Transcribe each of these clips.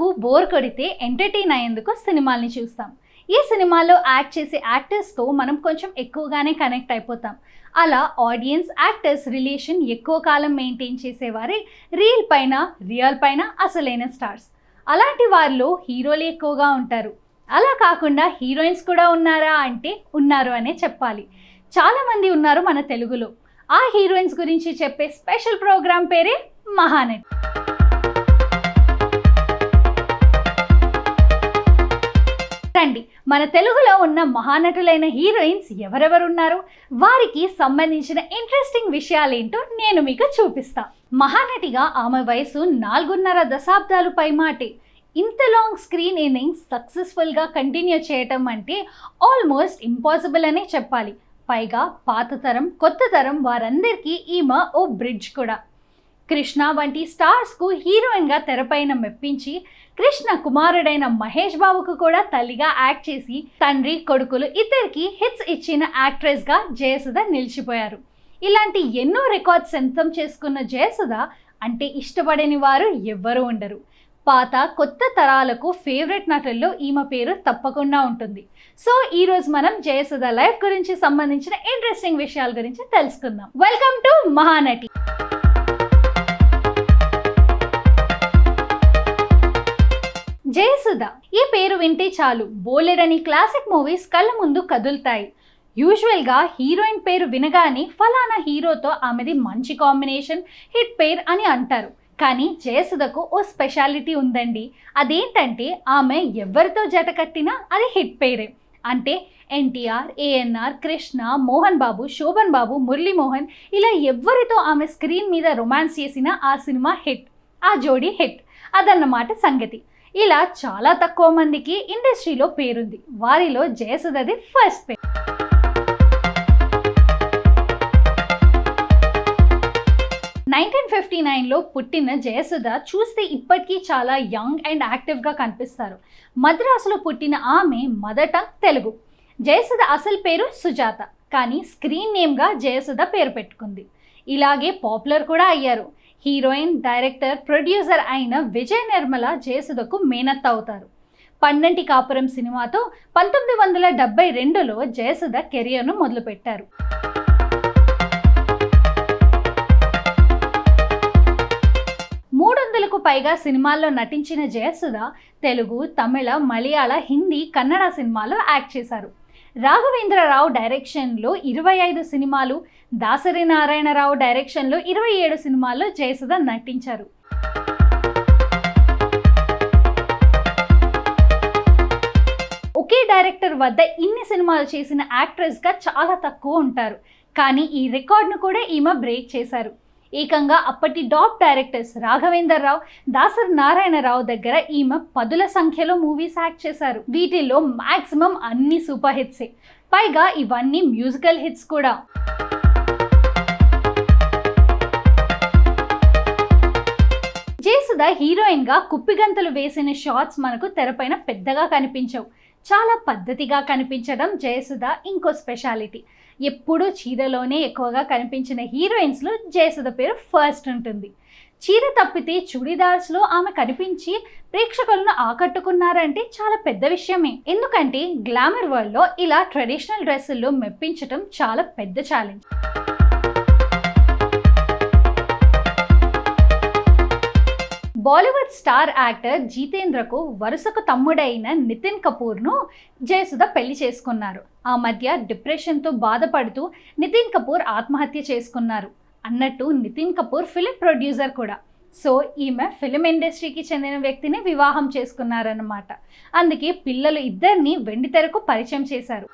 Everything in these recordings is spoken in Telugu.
మనకు బోర్ కొడితే ఎంటర్టైన్ అయ్యేందుకు సినిమాల్ని చూస్తాం. ఈ సినిమాలో యాక్ట్ చేసే యాక్టర్స్తో మనం కొంచెం ఎక్కువగానే కనెక్ట్ అయిపోతాం. అలా ఆడియన్స్ యాక్టర్స్ రిలేషన్ ఎక్కువ కాలం మెయింటైన్ చేసేవారే రీల్ పైన రియల్ పైన అసలైన స్టార్స్ అలాంటి వారిలో హీరోలు ఎక్కువగా ఉంటారు. అలా కాకుండా హీరోయిన్స్ కూడా ఉన్నారా అంటే ఉన్నారు అనే చెప్పాలి. చాలామంది ఉన్నారు మన తెలుగులో. ఆ హీరోయిన్స్ గురించి చెప్పే స్పెషల్ ప్రోగ్రామ్ పేరే మహానటి. చెప్పండి మన తెలుగులో ఉన్న మహానటులైన హీరోయిన్స్ ఎవరెవరున్నారు? వారికి సంబంధించిన ఇంట్రెస్టింగ్ విషయాలేంటో నేను మీకు చూపిస్తా. మహానటిగా ఆమె వయసు నాలుగున్నర దశాబ్దాలు పైమాటే ఇంత లాంగ్ స్క్రీన్ ఇన్నింగ్స్ సక్సెస్ఫుల్గా కంటిన్యూ చేయటం అంటే ఆల్మోస్ట్ ఇంపాసిబుల్ అనే చెప్పాలి. పైగా పాత తరం కొత్త తరం వారందరికీ ఈమె ఓ బ్రిడ్జ్ కూడా. కృష్ణ వంటి స్టార్స్కు హీరోయిన్గా తెరపైన మెప్పించి కృష్ణ కుమారుడైన మహేష్ బాబుకు కూడా తల్లిగా యాక్ట్ చేసి తండ్రి కొడుకులు ఇద్దరికి హిట్స్ ఇచ్చిన యాక్ట్రెస్గా జయసుధ నిలిచిపోయారు. ఇలాంటి ఎన్నో రికార్డ్స్ సొంతం చేసుకున్న జయసుధ అంటే ఇష్టపడని వారు ఎవ్వరూ ఉండరు. పాత కొత్త తరాలకు ఫేవరెట్ నటుల్లో ఈమె పేరు తప్పకుండా ఉంటుంది. సో ఈ రోజు మనం జయసుధ లైఫ్ గురించి సంబంధించిన ఇంట్రెస్టింగ్ విషయాల గురించి తెలుసుకుందాం. Welcome to Mahanati. జయసుధ. ఈ పేరు వింటే చాలు. బోలెడని క్లాసిక్ మూవీస్ కళ్ళ ముందు కదులుతాయి. యూజువల్గా హీరోయిన్ పేరు వినగానే ఫలానా హీరోతో ఆమెది మంచి కాంబినేషన్ హిట్ పేర్ అని అంటారు. కానీ జయసుధకు ఓ స్పెషాలిటీ ఉందండి. అదేంటంటే ఆమె ఎవరితో జట కట్టినా అది హిట్ పేరే. అంటే ఎన్టీఆర్ ఏఎన్ఆర్ కృష్ణ మోహన్ బాబు శోభన్ బాబు మురళీమోహన్ ఇలా ఎవరితో ఆమె స్క్రీన్ మీద రొమాన్స్ చేసినా ఆ సినిమా హిట్ ఆ జోడీ హిట్. అదన్నమాట సంగతి. ఇలా చాలా తక్కువ మందికి ఇండస్ట్రీలో పేరుంది. వారిలో జయసుధది ఫస్ట్ పేరు నైన్టీన్ ఫిఫ్టీ నైన్లో పుట్టిన జయసుధ చూస్తే ఇప్పటికీ చాలా యంగ్ అండ్ యాక్టివ్గా కనిపిస్తారు. మద్రాసులో పుట్టిన ఆమె మదర్ టంగ్ తెలుగు. జయసుధ అసలు పేరు సుజాత కానీ స్క్రీన్ నేమ్గా జయసుధ పేరు పెట్టుకుంది. ఇలాగే పాపులర్ కూడా అయ్యారు. హీరోయిన్ డైరెక్టర్ ప్రొడ్యూసర్ అయిన విజయ్ నిర్మల జయసుధకు మేనత్త అవుతారు. పన్నెంటి కాపురం సినిమాతో పంతొమ్మిది వందల డెబ్బై రెండులో జయసుధ కెరియర్ను మొదలుపెట్టారు. మూడు వందలకు పైగా సినిమాల్లో నటించిన జయసుధ తెలుగు తమిళ మలయాళ హిందీ కన్నడ సినిమాలో యాక్ట్ చేశారు. రాఘవేంద్రరావు డైరెక్షన్లో ఇరవై ఐదు సినిమాలు దాసరి నారాయణరావు డైరెక్షన్లో ఇరవై ఏడు సినిమాల్లో జయసుధ నటించారు. ఒకే డైరెక్టర్ వద్ద ఇన్ని సినిమాలు చేసిన యాక్ట్రెస్గా చాలా తక్కువ ఉంటారు. కానీ ఈ రికార్డును కూడా ఈమె బ్రేక్ చేశారు. ఏకంగా అప్పటి టాప్ డైరెక్టర్స్ రాఘవేందర్ రావు దాసర్ నారాయణరావు దగ్గర ఈమె పదుల సంఖ్యలో మూవీస్ యాక్ట్ చేశారు. వీటిల్లో మ్యాక్సిమం అన్ని సూపర్ హిట్సే. పైగా ఇవన్నీ మ్యూజికల్ హిట్స్ కూడా. జయసుధ హీరోయిన్గా కుప్పిగంతలు వేసిన షార్ట్స్ మనకు తెరపైన పెద్దగా కనిపించవు. చాలా పద్ధతిగా కనిపించడం జయసుధ ఇంకో స్పెషాలిటీ. ఎప్పుడూ చీరలోనే ఎక్కువగా కనిపించిన హీరోయిన్స్లో జయసుధ పేరు ఫస్ట్ ఉంటుంది. చీర తప్పితే చుడిదార్స్లో ఆమె కనిపించి ప్రేక్షకులను ఆకట్టుకున్నారంటే చాలా పెద్ద విషయమే. ఎందుకంటే గ్లామర్ వరల్డ్లో ఇలా ట్రెడిషనల్ డ్రెస్సుల్లో మెప్పించడం చాలా పెద్ద ఛాలెంజ్ బాలీవుడ్ స్టార్ యాక్టర్ జీతేంద్రకు వరుసకు తమ్ముడైన నితిన్ కపూర్ను జయసుధ పెళ్ళి చేసుకున్నారు. ఆ మధ్య డిప్రెషన్తో బాధపడుతూ నితిన్ కపూర్ ఆత్మహత్య చేసుకున్నారు. అన్నట్టు నితిన్ కపూర్ ఫిలిం ప్రొడ్యూసర్ కూడా. సో ఈమె ఫిలిం ఇండస్ట్రీకి చెందిన వ్యక్తిని వివాహం చేసుకున్నారన్నమాట. అందుకే పిల్లలు ఇద్దరిని వెండితెరకు పరిచయం చేశారు.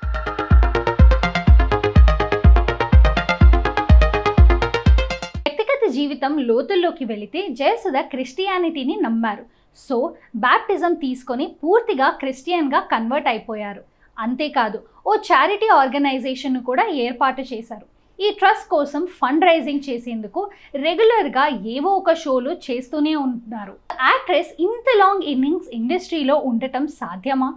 జీవితం లోతుల్లోకి వెళితే జయసుధ క్రిస్టియానిటీని నమ్మారు. సో బ్యాప్టిజం తీసుకొని పూర్తిగా క్రిస్టియన్గా కన్వర్ట్ అయిపోయారు. అంతేకాదు ఓ చారిటీ ఆర్గనైజేషన్ను కూడా ఏర్పాటు చేశారు. ఈ ట్రస్ట్ కోసం ఫండ్ రైజింగ్ చేసేందుకు రెగ్యులర్గా ఏవో ఒక షోలు చేస్తూనే ఉంటున్నారు యాక్ట్రెస్ ఇంత లాంగ్ ఇన్నింగ్స్ ఇండస్ట్రీలో ఉండటం సాధ్యమా?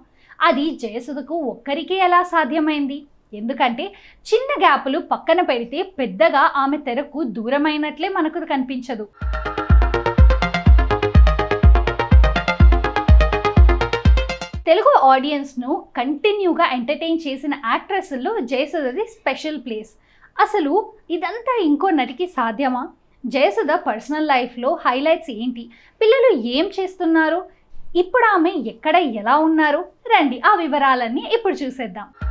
అది జయసుధకు ఒక్కరికే ఎలా సాధ్యమైంది? ఎందుకంటే చిన్న గ్యాపులు పక్కన పెడితే పెద్దగా ఆమె తెరకు దూరమైనట్లే మనకు కనిపించదు. తెలుగు ఆడియన్స్ను కంటిన్యూగా ఎంటర్టైన్ చేసిన యాక్ట్రెస్లో జయసుధది స్పెషల్ ప్లేస్. అసలు ఇదంతా ఇంకో నటికి సాధ్యమా? జయసుధ పర్సనల్ లైఫ్లో హైలైట్స్ ఏంటి? పిల్లలు ఏం చేస్తున్నారు? ఇప్పుడు ఆమె ఎక్కడ ఎలా ఉన్నారు? రండి ఆ వివరాలన్నీ ఇప్పుడు చూసేద్దాం.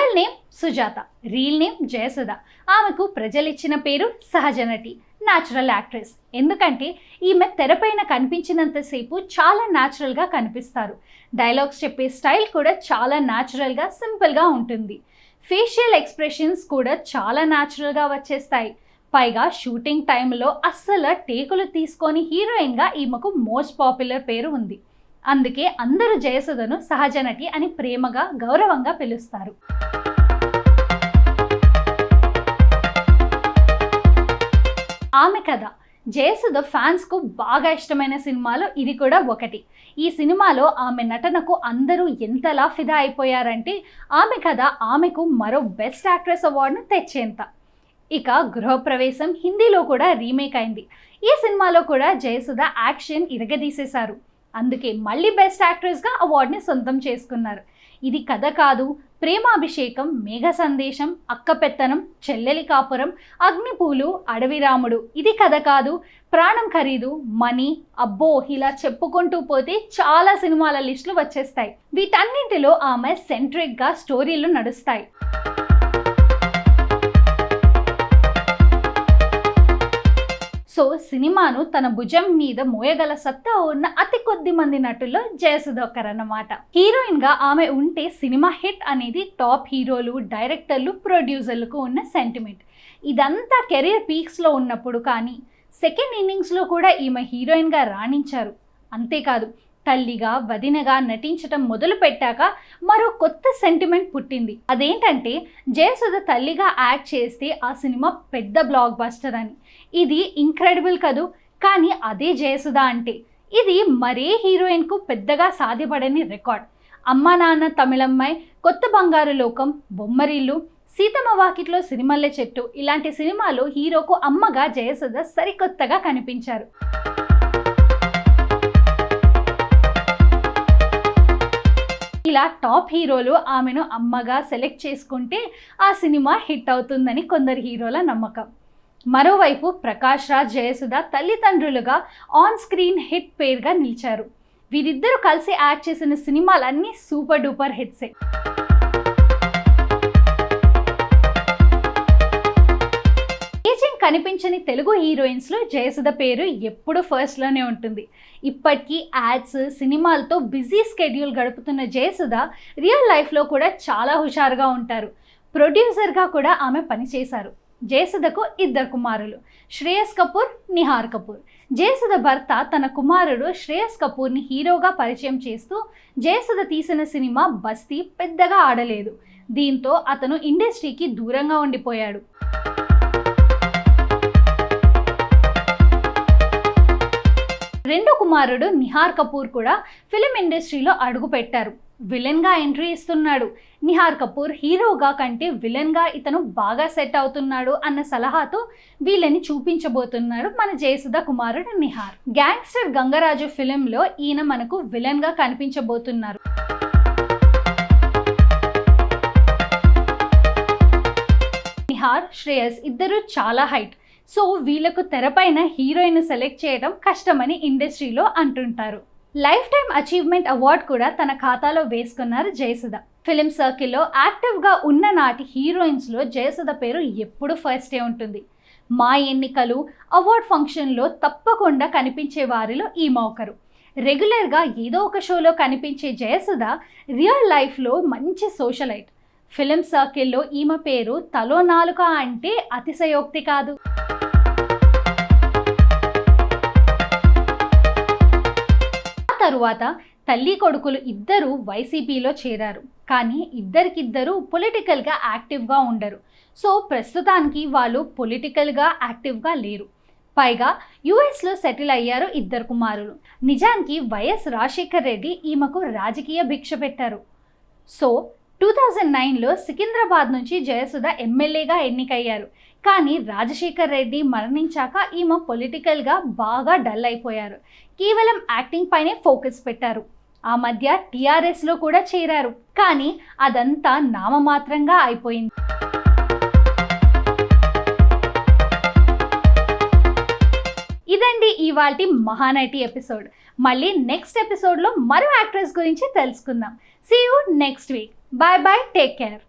Real name Sujatha reel name Jayasudha. ఆమెకు ప్రజలిచ్చిన పేరు సహజ నటి న్యాచురల్ యాక్ట్రెస్ ఎందుకంటే ఈమె తెరపైన కనిపించినంతసేపు చాలా న్యాచురల్గా కనిపిస్తారు. డైలాగ్స్ చెప్పే స్టైల్ కూడా చాలా న్యాచురల్గా సింపుల్గా ఉంటుంది. ఫేషియల్ ఎక్స్ప్రెషన్స్ కూడా చాలా న్యాచురల్గా వచ్చేస్తాయి. పైగా షూటింగ్ టైంలో అస్సలు టేకులు తీసుకొని హీరోయిన్గా ఈమెకు మోస్ట్ పాపులర్ పేరు ఉంది. అందుకే అందరూ జయసుధను సహజ నటి అని ప్రేమగా గౌరవంగా పిలుస్తారు. ఆమె కథ. జయసుధ ఫ్యాన్స్కు బాగా ఇష్టమైన సినిమాలో ఇది కూడా ఒకటి. ఈ సినిమాలో ఆమె నటనకు అందరూ ఎంతలా ఫిదా అయిపోయారంటే ఆమె కథ ఆమెకు మరో బెస్ట్ యాక్ట్రెస్ అవార్డును తెచ్చేంత. ఇక గృహప్రవేశం హిందీలో కూడా రీమేక్ అయింది. ఈ సినిమాలో కూడా జయసుధ యాక్షన్ ఇరగదీసేశారు. అందుకే మళ్ళీ బెస్ట్ యాక్ట్రెస్గా అవార్డుని సొంతం చేసుకున్నారు. ఇది కథ కాదు ప్రేమాభిషేకం మేఘ సందేశం అక్కపెత్తనం చెల్లెలి కాపురం అగ్నిపూలు అడవిరాముడు ఇది కథ కాదు ప్రాణం ఖరీదు మనీ అబ్బో ఇలా చెప్పుకుంటూ పోతే చాలా సినిమాల లిస్టులు వచ్చేస్తాయి. వీటన్నింటిలో ఆమె సెంట్రిక్గా స్టోరీలు నడుస్తాయి. సో సినిమాను తన భుజం మీద మోయగల సత్తా ఉన్న అతి కొద్ది మంది నటుల్లో జయసుధ ఒకరన్నమాట హీరోయిన్గా ఆమె ఉంటే సినిమా హిట్ అనేది టాప్ హీరోలు డైరెక్టర్లు ప్రొడ్యూసర్లకు ఉన్న సెంటిమెంట్. ఇదంతా కెరీర్ పీక్స్లో ఉన్నప్పుడు కానీ సెకండ్ ఇన్నింగ్స్లో కూడా ఈమె హీరోయిన్గా రాణించారు. అంతేకాదు తల్లిగా వదినగా నటించటం మొదలు పెట్టాక మరో కొత్త సెంటిమెంట్ పుట్టింది. అదేంటంటే జయసుధ తల్లిగా యాక్ట్ చేస్తే ఆ సినిమా పెద్ద బ్లాక్ బస్టర్ అని. ఇది ఇంక్రెడిబుల్ కదూ? కానీ అదే జయసుధ అంటే. ఇది మరే హీరోయిన్కు పెద్దగా సాధ్యపడని రికార్డ్ అమ్మా నాన్న తమిళమ్మాయి కొత్త బంగారు లోకం బొమ్మరిల్లు సీతమ్మ వాకిట్లో సినిమల్లె చెట్టు. ఇలాంటి సినిమాలు హీరోకు అమ్మగా జయసుధ సరికొత్తగా కనిపించారు. ఇలా టాప్ హీరోలు ఆమెను అమ్మగా సెలెక్ట్ చేసుకుంటే ఆ సినిమా హిట్ అవుతుందని కొందరు హీరోల నమ్మకం. మరోవైపు ప్రకాష్ రాజ్ జయసుధ తల్లిదండ్రులుగా ఆన్ స్క్రీన్ హిట్ పేరుగా నిలిచారు. వీరిద్దరూ కలిసి యాడ్ చేసిన సినిమాలన్నీ సూపర్ డూపర్ హిట్సే. కనిపించని తెలుగు హీరోయిన్స్లో జయసుధ పేరు ఎప్పుడు ఫస్ట్లోనే ఉంటుంది. ఇప్పటికీ యాడ్స్ సినిమాలతో బిజీ స్కెడ్యూల్ గడుపుతున్న జయసుధ రియల్ లైఫ్లో కూడా చాలా హుషారుగా ఉంటారు. ప్రొడ్యూసర్గా కూడా ఆమె పనిచేశారు జయసుధకు ఇద్దరు కుమారులు శ్రేయస్ కపూర్ నిహార్ కపూర్. జయసుధ భర్త తన కుమారుడు శ్రేయస్ కపూర్ని హీరోగా పరిచయం చేస్తూ జయసుధ తీసిన సినిమా బస్తీ పెద్దగా ఆడలేదు. దీంతో అతను ఇండస్ట్రీకి దూరంగా ఉండిపోయాడు. రెండో కుమారుడు నిహార్ కపూర్ కూడా ఫిలిం ఇండస్ట్రీలో అడుగు పెట్టారు విలన్గా ఎంట్రీ ఇస్తున్నాడు. నిహార్ కపూర్ హీరోగా కంటే విలన్గా ఇతను బాగా సెట్ అవుతున్నాడు అన్న సలహాతో వీళ్ళని చూపించబోతున్నాడు మన జయసుధ కుమారుడు నిహార్. గ్యాంగ్స్టర్ గంగరాజు ఫిలింలో ఈయన మనకు విలన్గా కనిపించబోతున్నారు. నిహార్ శ్రేయస్ ఇద్దరు చాలా హైట్. సో వీళ్ళకు తెరపైన హీరోయిన్ సెలెక్ట్ చేయడం కష్టమని ఇండస్ట్రీలో అంటుంటారు. లైఫ్ టైం అచీవ్మెంట్ అవార్డ్ కూడా తన ఖాతాలో వేసుకున్నారు జయసుధ. ఫిలిం సర్కిల్లో యాక్టివ్గా ఉన్న నాటి హీరోయిన్స్లో జయసుధ పేరు ఎప్పుడు ఫస్టే ఉంటుంది. మా ఎన్నికలు అవార్డ్ ఫంక్షన్లో తప్పకుండా కనిపించే వారిలో ఈమె ఒకరు రెగ్యులర్గా ఏదో ఒక షోలో కనిపించే జయసుధ రియల్ లైఫ్లో మంచి సోషలైట్. ఫిలిం సర్కిల్లో ఈమె పేరు తలో నాలుక అంటే అతిశయోక్తి కాదు. తరువాత తల్లి కొడుకులు ఇద్దరు వైసీపీలో చేరారు. కానీ ఇద్దరికిద్దరు పొలిటికల్గా యాక్టివ్గా ఉండరు. సో ప్రస్తుతానికి వాళ్ళు పొలిటికల్గా యాక్టివ్గా లేరు. పైగా యుఎస్లో సెటిల్ అయ్యారు ఇద్దరు కుమారులు. నిజానికి వైఎస్ రాజశేఖర్ రెడ్డి ఈమెకు రాజకీయ భిక్ష పెట్టారు. సో టూ థౌజండ్ నైన్లో సికింద్రాబాద్ నుంచి జయసుధ ఎమ్మెల్యేగా ఎన్నికయ్యారు. కానీ రాజశేఖర్ రెడ్డి మరణించాక ఈమె పొలిటికల్గా బాగా డల్ అయిపోయారు. కేవలం యాక్టింగ్ పైనే ఫోకస్ పెట్టారు. ఆ మధ్య టీఆర్ఎస్లో కూడా చేరారు. కానీ అదంతా నామమాత్రంగా అయిపోయింది. ఇదండి ఇవాల్టి మహానటి ఎపిసోడ్. మళ్ళీ నెక్స్ట్ ఎపిసోడ్లో మరో యాక్ట్రెస్ గురించి తెలుసుకుందాం. See you next week bye bye take care